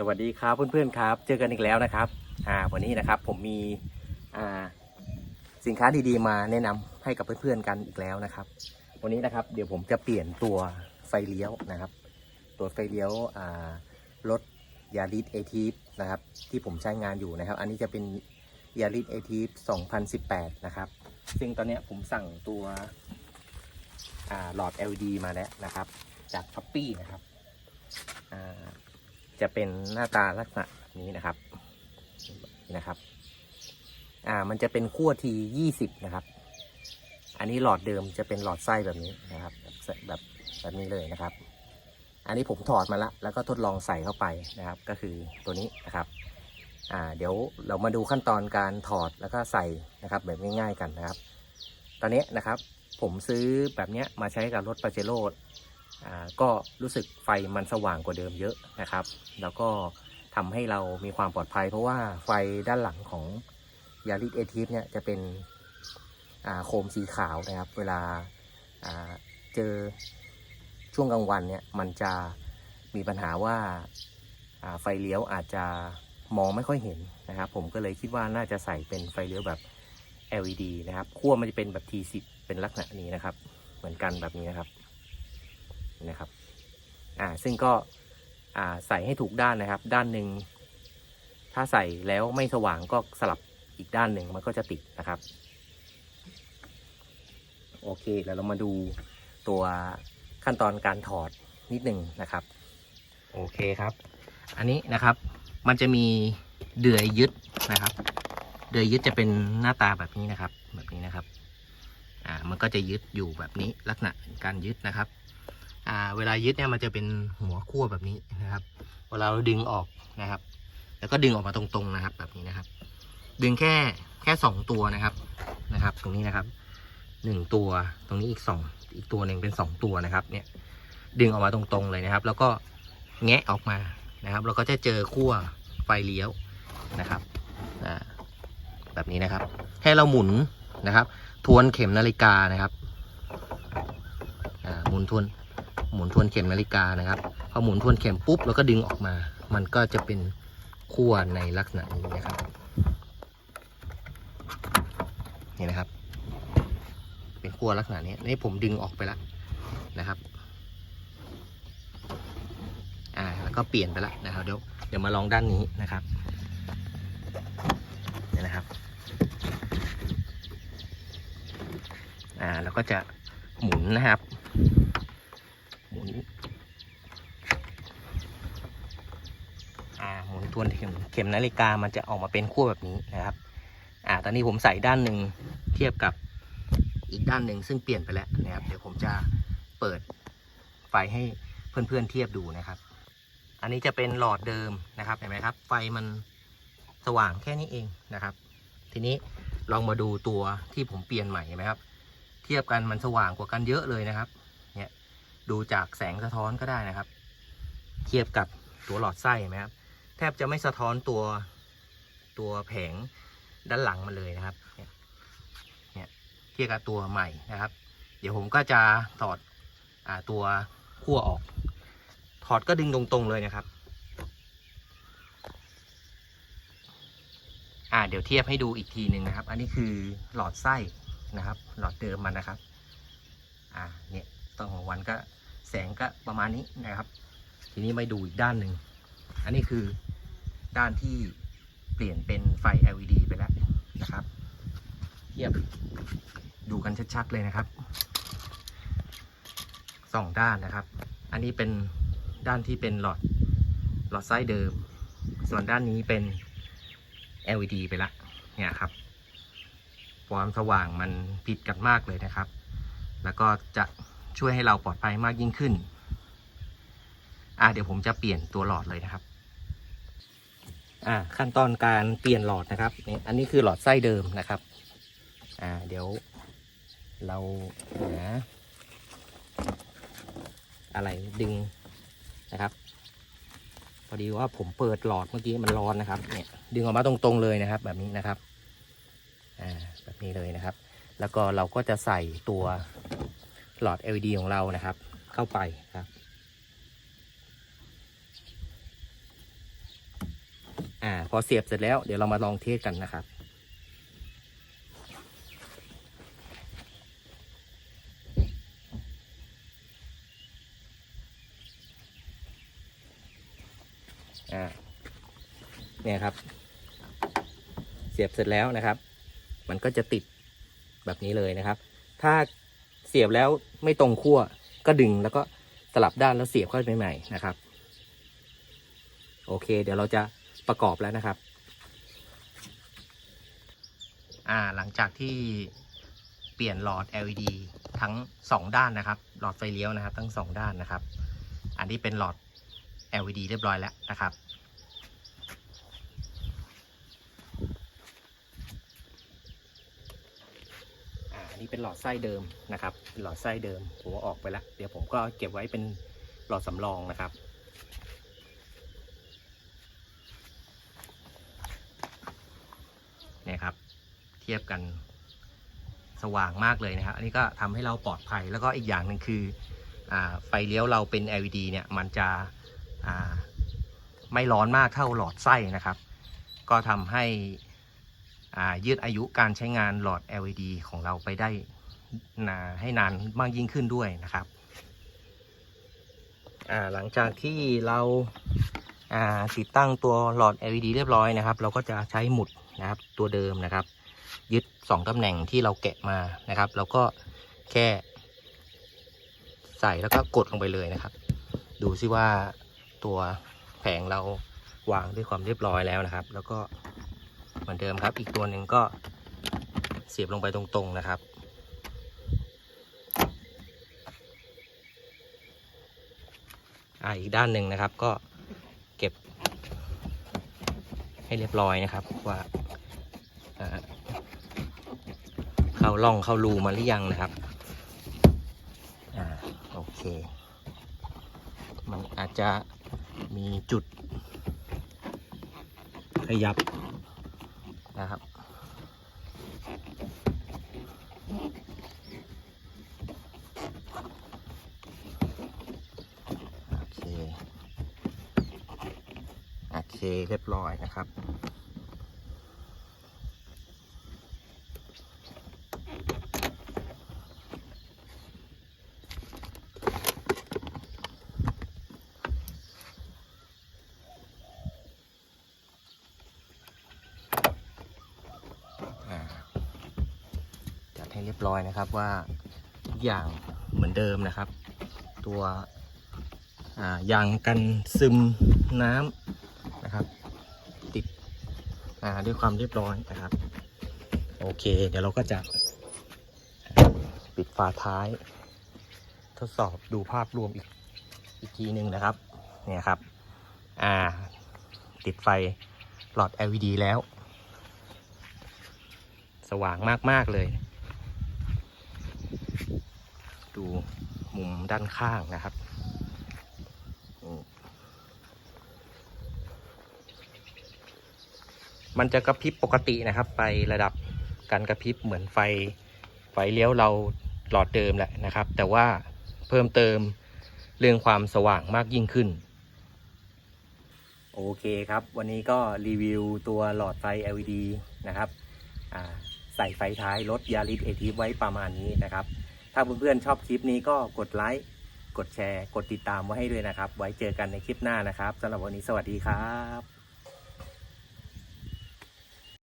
สวัสดีครับเพื่อนๆครับ เจอกันอีกแล้วนะครับอ่าวันนี้นะครับผมมีอ่าสินค้าดีๆมาแนะนำให้กับเพื่อนๆกันอีกแล้วนะครับ วันนี้นะครับเดี๋ยวผมจะเปลี่ยนตัวไฟเลี้ยวนะครับ ตัวไฟเลี้ยวอ่ารถยาริสเอทีฟนะครับที่ผมใช้งานอยู่นะครับ อันนี้จะเป็นยาริสเอทีฟ2018 นะครับ ซึ่งตอนนี้ผมสั่งตัวอ่าหลอด LED มาแล้วนะครับ จากช้อปปี้นะครับอ่า จะเป็นหน้าตาลักษณะแบบนี้นะครับนะครับ อ่า มันจะเป็นขั้วทียี่สิบนะครับ อันนี้หลอดเดิมจะเป็นหลอดไส้แบบนี้นะครับแบบแบบแบบนี้เลยนะครับ อันนี้ผมถอดมาละแล้วก็ทดลองใส่เข้าไปนะครับ ก็คือตัวนี้นะครับ อ่า เดี๋ยวเรามาดูขั้นตอนการถอดแล้วก็ใส่นะครับ แบบง่ายๆกันนะครับ ตอนนี้นะครับ ผมซื้อแบบเนี้ยมาใช้กับรถปาเจโร่ ก็รู้สึกไฟมันสว่างกว่าเดิมเยอะนะครับ แล้วก็ทำให้เรามีความปลอดภัย เพราะว่าไฟด้านหลังของยาริสเอทีฟเนี่ยจะเป็นโคมสีขาวนะครับ เวลาเจอช่วงกลางวันเนี่ยมันจะมีปัญหาว่าอ่าไฟเลี้ยวอาจจะมองไม่ค่อยเห็นนะครับ ผมก็เลยคิดว่าน่าจะใส่เป็นไฟเลี้ยวแบบ LED นะครับขั้วมันจะเป็นแบบ T10 เป็นลักษณะนี้นะครับ เหมือนกันแบบนี้นะครับ นะครับอ่าซึ่งก็อ่าใส่ให้ถูกด้านนะครับ ด้านหนึ่งถ้าใส่แล้วไม่สว่างก็สลับอีกด้านหนึ่งมันก็จะติดนะครับ โอเคแล้วเรามาดูตัวขั้นตอนการถอดนิดหนึ่งนะครับ โอเคครับ อันนี้นะครับมันจะมีเดือยยึดนะครับ เดือยยึดจะเป็นหน้าตาแบบนี้นะครับ แบบนี้นะครับ อ่า มันก็จะยึดอยู่แบบนี้ลักษณะการยึดนะครับ อ่าเวลายึดเนี่ยมันจะเป็นหัวขั้วแบบนี้นะครับ เวลาเราดึงออกนะครับ แล้วก็ดึงออกมาตรงๆนะครับ แบบนี้นะครับ ดึงแค่แค่สองตัวนะครับนะครับ ตรงนี้นะครับหนึ่งตัวตรงนี้อีกสองอีกตัวหนึ่งเป็นสองตัวนะครับ เนี่ย ดึงออกมาตรงๆเลยนะครับ แล้วก็แงะออกมานะครับ เราก็จะเจอขั้วไฟเลี้ยวนะครับอ่าแบบนี้นะครับ ให้เราหมุนนะครับ ทวนเข็มนาฬิกานะครับอ่าหมุนทวน หมุนทวนเข็มนาฬิกานะครับพอหมุนทวนเข็มปุ๊บแล้วก็ดึงออกมา มันก็จะเป็นขั้วในลักษณะนี้นะครับนี่นะครับ เป็นขั้วลักษณะนี้นี่ผมดึงออกไปแล้วนะครับอ่าแล้วก็เปลี่ยนไปแล้วนะครับเดี๋ยวเดี๋ยวมาลองด้านนี้นะครับนี่นะครับอ่าแล้วก็จะหมุนนะครับ หมุน อ่า หมุนท วนเข็มเข็มนาฬิกามันจะออกมาเป็นขั้วแบบนี้นะครับ อ่า ตอนนี้ผมใส่ด้านหนึ่งเทียบกับอีกด้านหนึ่งซึ่งเปลี่ยนไปแล้วนะครับ เดี๋ยวผมจะเปิดไฟให้เพื่อนๆเทียบดูนะครับ อันนี้จะเป็นหลอดเดิมนะครับ เห็นไหมครับ ไฟมันสว่างแค่นี้เองนะครับ ทีนี้ลองมาดูตัวที่ผมเปลี่ยนใหม่เห็นไหมครับ เทียบกันมันสว่างกว่ากันเยอะเลยนะครับ เนี่ย ดูจากแสงสะท้อนก็ได้นะครับ เทียบกับตัวหลอดไส้เห็นไหมครับ แทบจะไม่สะท้อนตัวตัวแผงด้านหลังมันเลยนะครับ เนี่ยเนี่ยเทียบกับตัวใหม่นะครับ เดี๋ยวผมก็จะถอดอ่าตัวขั้วออก ถอดก็ดึงตรงๆเลยนะครับ อ่าเดี๋ยวเทียบให้ดูอีกทีหนึ่งนะครับ อันนี้คือหลอดไส้นะครับ หลอดเดิมมันนะครับ อ่าเนี่ยตอนของวันก็แสงก็ประมาณนี้นะครับ ทีนี้มาดูอีกด้านหนึ่ง อันนี้คือ ด้านที่เปลี่ยนเป็นไฟ LED ไปแล้วนะครับเทียบดูกันชัดๆเลยนะครับสองด้านนะครับ อันนี้เป็นด้านที่เป็นหลอดหลอดไส้เดิม ส่วนด้านนี้เป็น LED ไปละเนี่ยครับ ความสว่างมันผิดกันมากเลยนะครับ แล้วก็จะช่วยให้เราปลอดภัยมากยิ่งขึ้น อ่าเดี๋ยวผมจะเปลี่ยนตัวหลอดเลยนะครับ อ่าขั้นตอนการเปลี่ยนหลอดนะครับนี่อันนี้คือหลอดไส้เดิมนะครับอ่าเดี๋ยวเราหาอะไรดึงนะครับ พอดีว่าผมเปิดหลอดเมื่อกี้มันร้อนนะครับเนี่ยดึงออกมาตรงๆเลยนะครับ แบบนี้นะครับอ่าแบบนี้เลยนะครับ แล้วก็เราก็จะใส่ตัวหลอด LED ของเรานะครับ เข้าไปครับ อ่า พอเสียบเสร็จแล้วเดี๋ยวเรามาลองเทสกันนะครับอ่าเนี่ยครับ เสียบเสร็จแล้วนะครับ มันก็จะติดแบบนี้เลยนะครับ ถ้าเสียบแล้วไม่ตรงขั้วก็ดึงแล้วก็สลับด้านแล้วเสียบเข้าไปใหม่นะครับ โอเค เดี๋ยวเราจะ ประกอบแล้วนะครับ อ่าหลังจากที่เปลี่ยนหลอด LED ทั้ง 2 ด้านนะครับ หลอดไฟเลี้ยวนะครับ ทั้ง 2 ด้านนะครับ อันนี้เป็นหลอด LED เรียบร้อยแล้วนะครับอันนี้เป็นหลอดไส้เดิมนะครับเป็นหลอดไส้เดิมผมออกไปแล้ว เดี๋ยวผมก็เก็บไว้เป็นหลอดสำรองนะครับ เนี่ยครับ เทียบกันสว่างมากเลยนะครับ อันนี้ก็ทำให้เราปลอดภัย แล้วก็อีกอย่างหนึ่งคืออไฟเลี้ยวเราเป็น LED เนี่ย มันจะไม่ร้อนมากเท่าหลอดไส้นะครับ ก็ทำให้ยืดอายุการใช้งานหลอด LED ของเราไปได้นาให้นานมากยิ่งขึ้นด้วยนะครับ หลังจากที่เรา ติดตั้งตัวหลอด LED เรียบร้อยนะครับ เราก็จะใช้หมุดนะครับตัวเดิมนะครับ ยึด 2 ตำแหน่งที่เราแกะมานะครับแล้วก็แค่ ใส่แล้วก็กดลงไปเลยนะครับ ดูซิว่าตัวแผงเราวางด้วยความเรียบร้อยแล้วนะครับ แล้วก็เหมือนเดิมครับ อีกตัวหนึ่งก็เสียบลงไปตรงๆนะครับอ่าอีกด้านหนึ่งนะครับก็ เก็บ ให้เรียบร้อยนะครับว่าเข้าร่องเข้ารูมาหรือยังนะครับอ่าโอเค มันอาจจะมีจุดขยับนะครับ โอเค โอ เคเรียบร้อยนะครับ จัดให้เรียบร้อยนะครับว่าทุกอย่างเหมือนเดิมนะครับ ตัวยางกันซึมน้ำ นะครับ ติดด้วยความเรียบร้อยนะครับ โอเค เดี๋ยวเราก็จะปิดฝาท้าย ทดสอบดูภาพรวมอีกอีกทีหนึ่งนะครับเนี่ยครับอ่าติดไฟหลอด LED แล้ว สว่างมาก ๆ เลย ดูมุมด้านข้างนะครับอืม มันจะกระพริบปกตินะครับไฟระดับการกระพริบเหมือนไฟไฟเลี้ยวเราหลอดเดิมแหละนะครับ แต่ว่าเพิ่มเติมเรื่องความสว่างมากยิ่งขึ้น โอเคครับ วันนี้ก็รีวิวตัวหลอดไฟ LED นะครับใส่ไฟท้ายรถยาริสเอทีไว้ประมาณนี้นะครับ ถ้าเพื่อนๆชอบคลิปนี้ก็กดไลค์ กดแชร์ กดติดตามไว้ให้ด้วยนะครับ ไว้เจอกันในคลิปหน้านะครับสำหรับวันนี้สวัสดีครับ